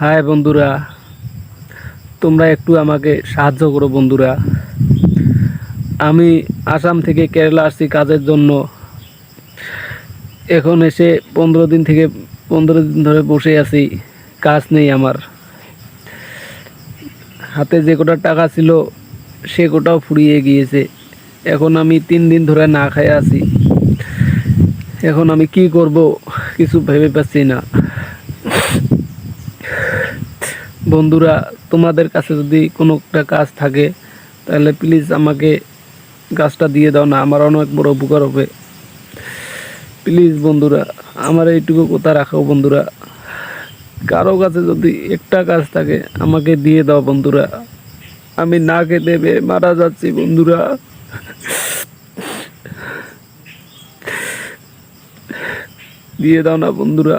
High বন্ধুরা, তোমরা একটু আমাকে সাহায্য করো বন্ধুরা। আমি আসাম থেকে কেরালা আসছি কাজের জন্য। এখন এসে পনেরো দিন থেকে পনেরো দিন ধরে বসে আছি, কাজ নেই আমার। হাতে যে কটা টাকা ছিল, সে কোটাও ফুরিয়ে গিয়েছে। এখন আমি তিন দিন ধরে না খাই আছি। এখন আমি কি করব, কিছু ভেবে পাচ্ছি না। বন্ধুরা, তোমাদের কাছে যদি কোনো একটা কাজ থাকে, তাহলে প্লিজ আমাকে কাজটা দিয়ে দাও না, আমার অনেক বড় উপকার হবে। প্লিজ বন্ধুরা, আমার এইটুকু কথা রাখো বন্ধুরা। কারও কাছে যদি একটা কাজ থাকে, আমাকে দিয়ে দাও বন্ধুরা। আমি না খেতে পেয়ে মারা যাচ্ছি বন্ধুরা। দিয়ে দাও না বন্ধুরা।